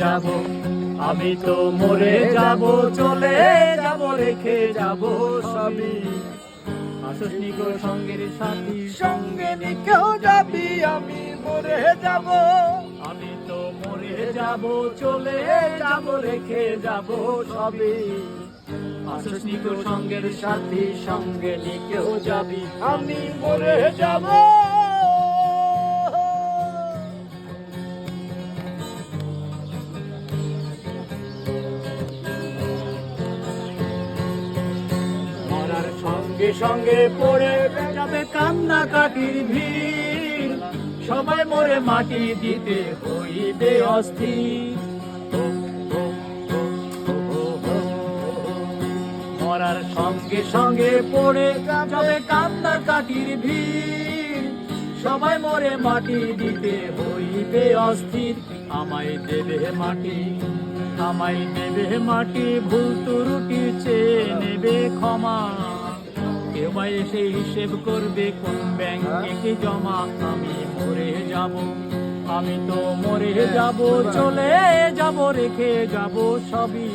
যাব। আমি তো মরে যাব চলে যাব রেখে যাব সবই। সঙ্গের সাথী। সঙ্গে নিকেও যাবি আমি মরে যাব। আমি তো মরে যাব চলে যাব রেখে যাব সবই। আসস নিকো সঙ্গের সাথী সঙ্গে নিকেও যাবি। আমি মরে যাব। সঙ্গে সঙ্গে পড়ে যাবে কান্না কাটির ভিড়। সবাই মরে মাটি দিতে হইবে অস্থির। মরার সঙ্গে সঙ্গে পড়ে যাবে কান্না কাটির ভিড়। সবাই মরে মাটি দিতে হইবে অস্থির। আমায় দেবে মাটি, আমায় দেবে মাটি, ভুল ত্রুটি চেয়ে নেবে ক্ষমা। কেউ এসে হিসেব করবে কোন ব্যাংকে কি জমা? আমি মরে যাব আমি তো মরে যাব চলে যাব রেখে যাব সবই।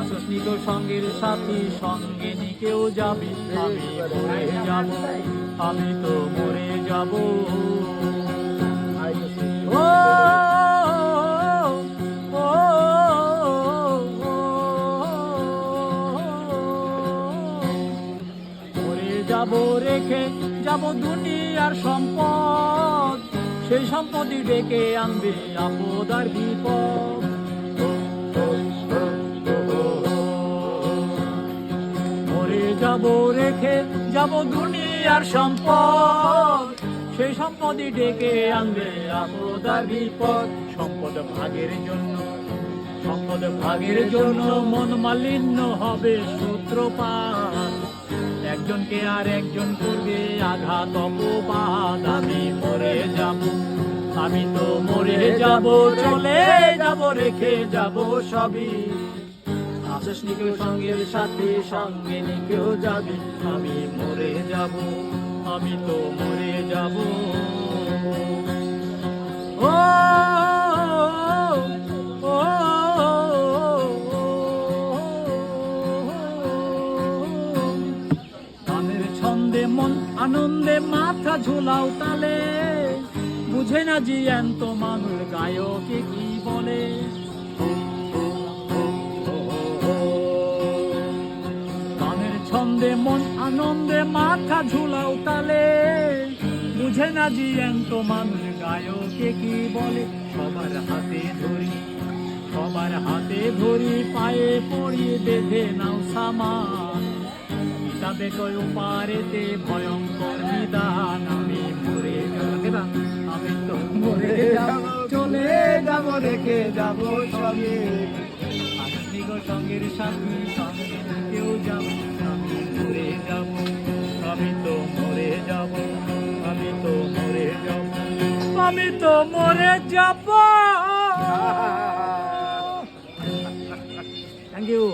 আসস্মিত সঙ্গের সাথী সঙ্গে নিকেও যাবি। আমি মরে যাব আমি তো মরে যাব। যাব রেখে যাব দুনিয়ার সম্পদ। সেই সম্পত্তি ডেকে আনবে আপদ আর বিপদ। মরে যাব রেখে যাব দুনিয়ার সম্পদ। সেই সম্পদই ডেকে আনবে আপদ আর বিপদ। সম্পদ ভাগের জন্য, সম্পদ ভাগের জন্য মন মালিন্য হবে সূত্রপাত। একজনকে আর একজন করবে আঘাত, অপবাদ। আমি মরে যাব, আমি তো মরে যাব, চলে যাব, রেখে যাব সবই। আশিস নিকেও সঙ্গের সাথে, সঙ্গে নিকেও যাবি। আমি মরে যাব, আমি তো মরে যাব। আনন্দে মাথা ঝোলাও তালে। বুঝে না জিয়ান্ত মানুষ গায়কে কি বলে। গানের ছন্দে মন, আনন্দে মাথা ঝুলাও তালে। বুঝে না জিয়ান্ত মানুষ গায়কে কি বলে। সবার হাতে ধরি, সবার হাতে ধরি, পায়ে পড়ি বেঁধে নাও সামান কিতাবে কয় পারেতে ভয়ঙ্কর নিদান আমি মরে যাব আমি তো মরে যাব চলে যাব রেখে যাব সঙ্গে। আধুনিক সঙ্গের সাথে সঙ্গে কেউ যাব আমি মরে যাব আমি তো মরে যাব আমি তো মরে যাব আমি তো মরে যাব। Thank you